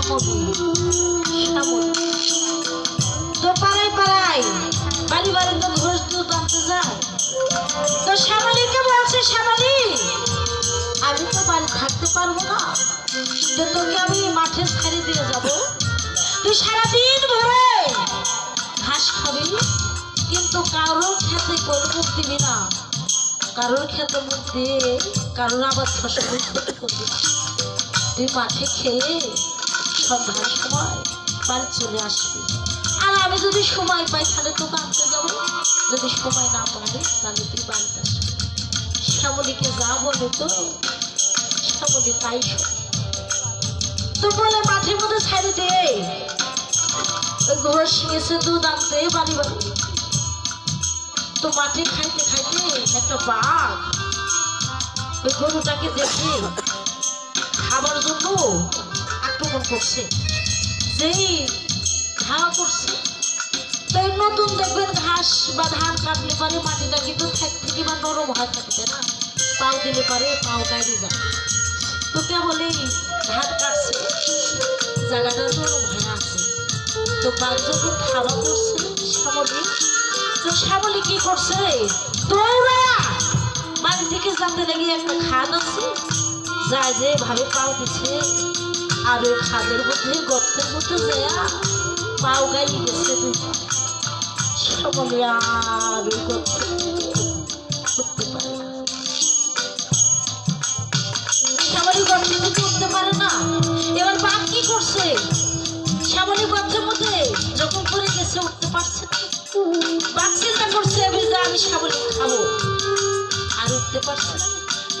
শ্যামলী তো পাড়ায় পাড়ায়, বাড়ি বাড়ি তো ঘোষ দুধ আনতে যায়। তো শ্যামলীকে বলছে শ্যামলী? আমি তো বাড়ি থাকতে পারব না। তো তোকে আমি মাঠে ছাড়ি দিয়ে যাব। তুই সারাদিন ভরে ঘাস খাবি, কিন্তু কারোর খেতে কোনো মুখ দিবি না। কারোর খেতে মুখ কারোর আবার ফসল তুই মাঠে খেয়ে সন্ধ্যার সময় বাড়ি চলে আসবি। আর আমি যদি সময় পাই, তাহলে তোকে আনতে যাব। যদি সময় না পাই, তাহলে তুই বাড়িতে আসবি। শ্যামলীকে যা বলে তো, শ্যামলী তাই তো বলে মাঠের মধ্যে ছাড়ি দে। ঘোষ গেছে দুধ আনতে বাড়ি বাড়ি। তো মাঠে খাইতে খাইতে একটা বাঘ ওই গরুটাকে দেখে খাবার জন্য আক্রমণ করছে। যেই ধাওয়া করছে, তাই নতুন দেখবেন ঘাস বা ধান কাটলে পারে মাটিটা কিন্তু থেক বা নরম হয় থাকবে না? পাও দিলে পারে, পাও গাড়ি যায় তো কেবল এই ধান কাটছে, জায়গাটা নরম হয়ে আছে। তো বাঘ যখন খাওয়া করছে, শ্যামলী, তো শ্যামলী কি করছে? দৌড়া! বাড়ি থেকে যাতে লেগে একটা খাদ আছে, যায় যে ভাবে পাও দিচ্ছে। আর ওই খাদের মধ্যে গর্তের মধ্যে যায়, পাও গাই গেছে শ্যামলী আর ওই শ্যামলী গর্তে থেকে উঠতে পারে না। এবার বাঘ কি করছে? শ্যামলী গর্তের মধ্যে যখন পড়ে গেছে, উঠতে পারছে বাঘ চিন্তা করছে যে আমি শ্যামলী খাব। আর উঠতে পারছে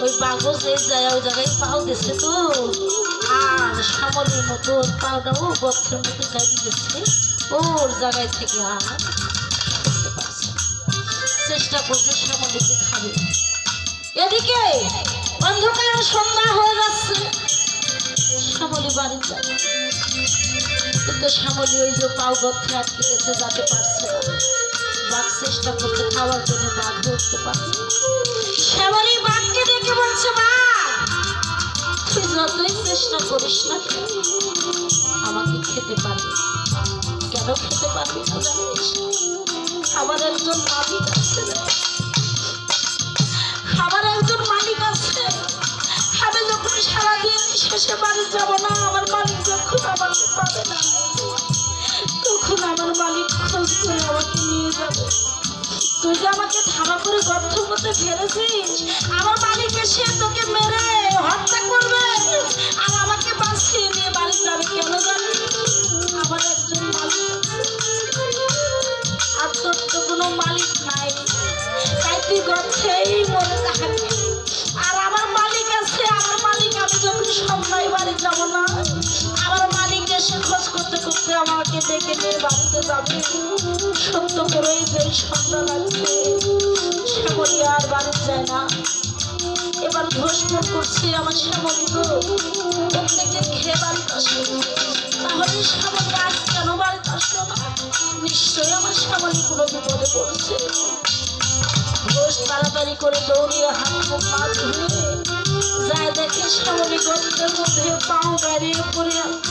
ওই বাঘও যে যায়, ওই জায়গায় পাও দিছে তো। আর শ্যামলীর মতো পাওটাও গর্তের মধ্যে গাড়ি গেছে ওর জায়গায় থেকে আর। চেষ্টা করছে শ্যামলীকে খাবে এদিকে অন্ধকার সন্ধ্যা হয়ে যাচ্ছে শ্যামলী বাড়ি যায় কিন্তু শ্যামলী ওই যে পাও গর্তে আটকে গেছে, যাতে পারছে বাঘ চেষ্টা করতে খাওয়ার জন্য বাঘ ধরতে পারছে। শ্যামলী বাঘকে করিস না আমাকে খেতে পারবি। কেন খেতে পারবি না জানিস আমার একজন মালিক আছে। আমার একজন মালিক আছে আমি যখন সারাদিন শেষে বাড়ি যাব না, আমার মালিক যখন আমাকে পাবে না, তখন আমার মালিক খোঁজ করে আমাকে নিয়ে যাবে তুই যে আমাকে ধারা করে গর্থের মধ্যে ফেলেছিস। আমার মালিক এসে তোকে মেরে হত্যা করবে। আর আমাকে বাঁচিয়ে নিয়ে বাড়ি যাবে কেন জানি আমার একজন মালিক আর তোর তো কোনো মালিক নাই। তাই তুই গর্থেই মরে থাকবি। আর আমার মালিক আছে, আমার মালিক আমি যখন সন্ধ্যায় বাড়ি যাব না ডেকে নিয়ে বাড়িতে যাবে। সত্য করেই যে সন্ধ্যা লাগছে শ্যামলী আর বাড়ি যায় না। এবার ঘোষমোট করছি আমার শ্যামলী তো প্রত্যেকদিন খেয়ে বাড়িতে আসে। তাহলে শ্যামলী আজ কেন বাড়িতে আসলো? না নিশ্চয়ই আমার শ্যামলী কোনো বিপদে পড়ছে। ঘোষ তাড়াতাড়ি করে দৌড়িয়ে হাত মুখ পা ধুয়ে যায় দেখে শ্যামলী গর্তের মধ্যে পাও গাড়িয়ে পড়ে আছে।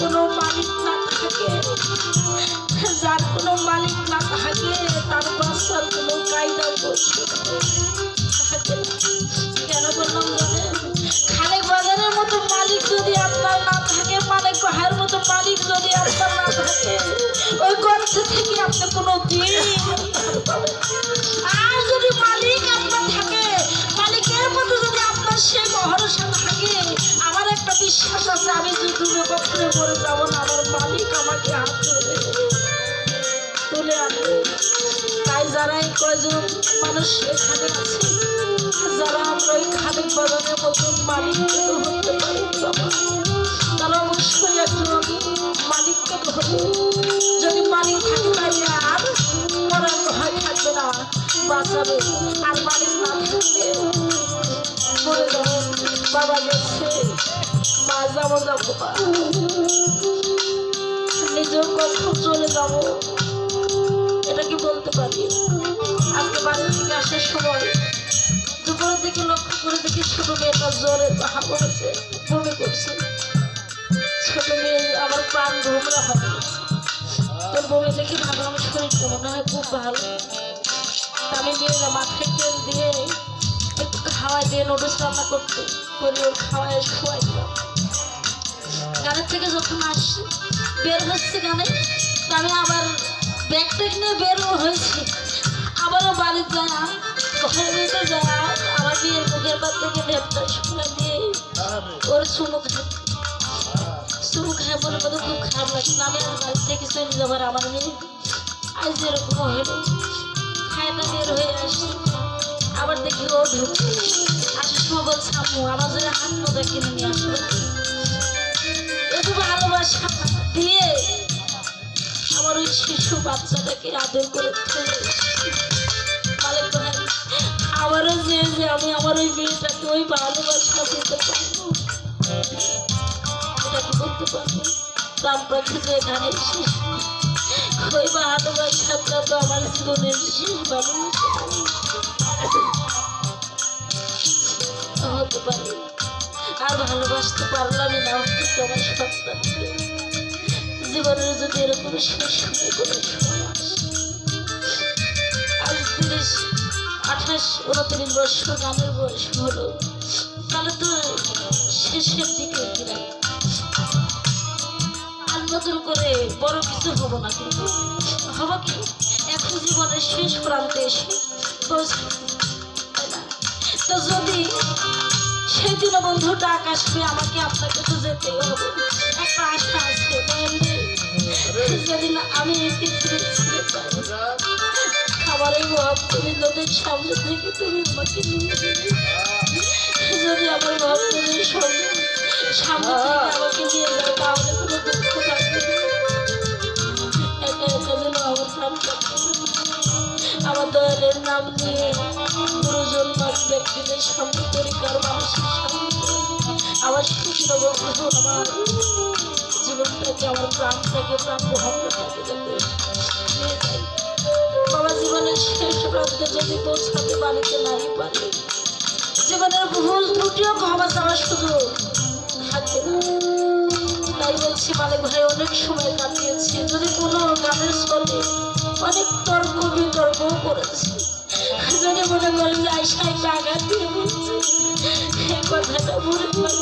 কোনো মালিক না থাকে, যার কোনো মালিক না থাকে, তার বাচ্চার কোনো কায়দা বসে থাকে কেন বললাম বাজারের মতো মালিক যদি আপনার না থাকে, মালিক পাহাড়ের মতো মালিক যদি আপনার না থাকে, ওই গর্ত থেকে আপনি কোনো দিন কখনো মরে যাব না আমার মালিক আমাকে হাত ধরে তুলে আনবে। তাই যারা কয়জন মানুষ এখানে আছে যারা আমরা ওই খালি বাজারের মতন মালিককে ধরতে পারি তারা অবশ্যই একজন মালিককে ধরবে যদি মালিক থাকে তাহলে আর মরার ভয় থাকবে না, বাঁচাবে। আর মালিক না থাকলে মরে যাবে। বাবা গেছে। যাব যাব। বা নিজে যে কখন চলে যাব। এটা কি বলতে পারি? আজকে বাড়ি থেকে আসার সময় দুপুরের দিকে লক্ষ্য করে দেখি ছোট মেয়েটা জ্বরে হাঁ করেছে বমি করছে। ছোট মেয়ে আমার প্রাণ হয়ে গেছে তোর বমি দেখে ভাবলাম শরীরটা মনে হয় খুব ভালো। আমি নিয়ে গেলাম মাথায় তেল দিয়ে একটু খাওয়াই দিয়ে নুডলস রান্না করতে। করে ওর খাওয়ায় শোয়াই গানের থেকে যখন আসছি, বের হচ্ছে গানে আমি আবার ব্যাগ ট্যাগ নিয়ে বেরও হয়েছি। আবারও বাড়ি যায় ঘরের ভিতরে যায় আমার বিয়ের মুখের বাদ থেকে লেপটা শুনে দিয়ে ওর চুমু খাই চুমু খাই মনে খুব খারাপ লাগছে। আমি বাড়ি থেকে চলে যাবার আমার মেয়ে আজ এরকম হলো খায়টা বের হয়ে আসছে। আবার দেখি ও ঢুকছে আসার সময় বলছে, আম্মু, আমার জন্য হাত কিনে নিয়ে আসব ভালোবাসা দিয়ে আমার ওই শিশু বাচ্চাটাকে আদর করে মালিক আমারও যে যে আমি আমার ওই মেয়েটাকে ওই ভালোবাসা দিতে পারব, এটা কি করতে পারব? প্রাণ প্রকৃতি এখানে শেষ তো আমার জীবনের হতে পারে, আর ভালোবাসতে পারলামই না, আমার সন্তানকে জীবনের যদি এরকম শেষ সময় কোনো আজ তিরিশ, আঠাশ, উনত্রিশ বছর গানের বয়স হলো, তাহলে তো শেষের দিকে নতুন করে বড় কিছু হব না কিন্তু। হব কি? এখন জীবনের শেষ প্রান্তে এসে? তো যদি সেদিন বন্ধু ডাক আসবে আমাকে আপনাকে তো যেতেই হবে, একটা আশা আছে যেদিন আমি এই পৃথিবী ছেড়ে যাব আমার এই মহাব তুমি নদীর সামনে থেকে তুমি আমাকে নিয়ে যাবে। যদি আমার মহাব নদীর সামনে সামনে থেকে আমাকে নিয়ে যাবে তাহলে কোনো দুঃখ থাকবে একা একা যেন আমার প্রাণ আমার দয়ালের নাম নিয়ে গুরুজন মাস ব্যক্তিদের সামনে পরিবার মানুষের সামনে। আমার বন্ধু আমার। জীবনটাকে প্রাণ মহব্বতটাকে যাতে বাবা, জীবনের শেষ প্রান্তে যদি পৌঁছাতে বাড়িতে নাই পারে? জীবনের ভুল ত্রুটিও ক্ষমা সুযোগ থাকবে না। তাই বলছি, মালিক ভাই, অনেক সময় কাটিয়েছে। যদি কোনো গানের চলে অনেক তর্ক বিতর্কও করেছে। যদি মনে করেন যে আইসা একটা দিয়ে বলছে কথাটা মনে করে।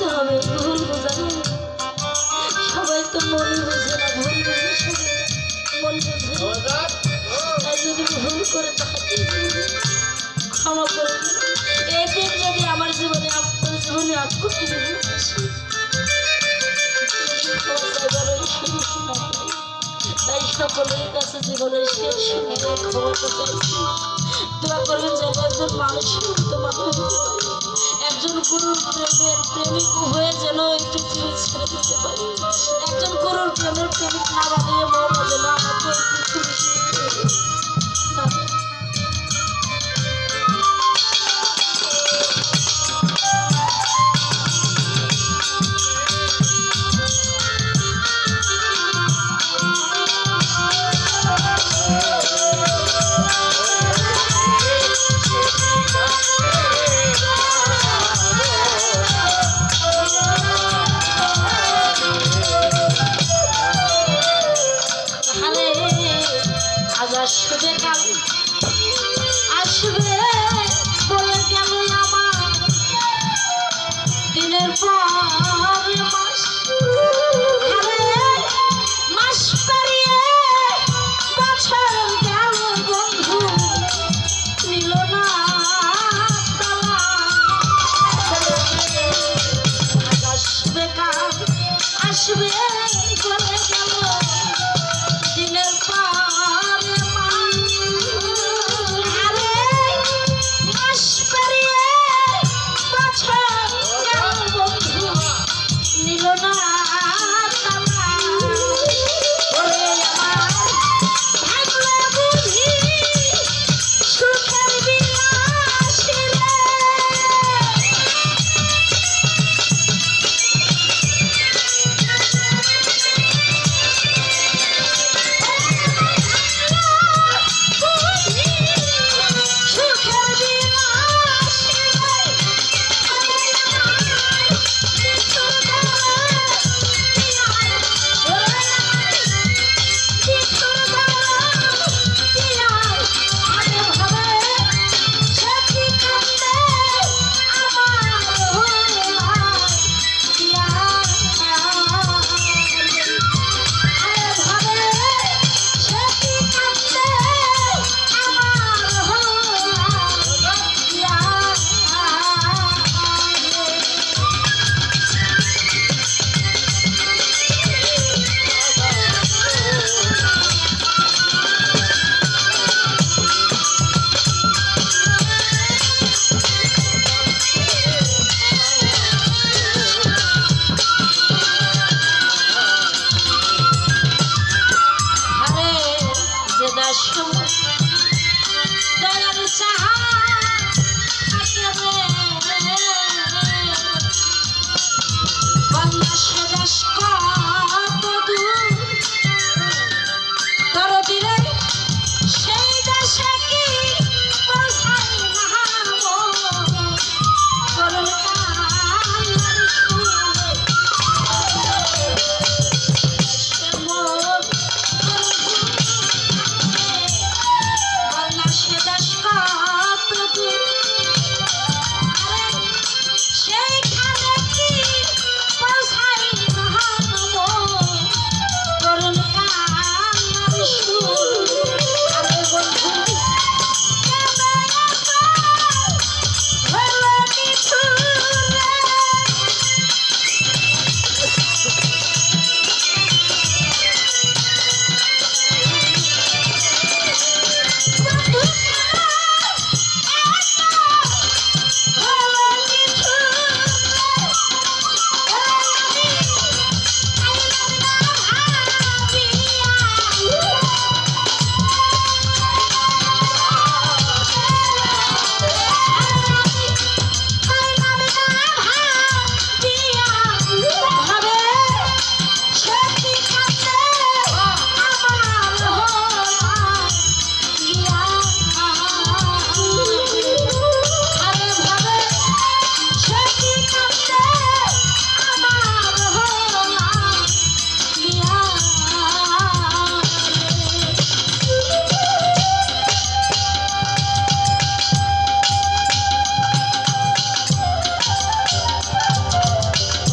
মন ভুল বোঝা সবাই তো মন বুঝে না ভুল বুঝে মন বুঝে যদি ভুল করে তাকে ক্ষমা করে দিন। এই দিন যদি আমার জীবনে, আপনার জীবনে আগ করতে তাই সকলের কাছে জীবনের শেষ সময়ে ক্ষমতা চাইছি দোয়া করবেন যেন একজন মানুষ পারে। একজন গুরুর প্রেমের প্রেমিক হয়ে যেন একটু পৃথিবী ছেড়ে দিতে পারি।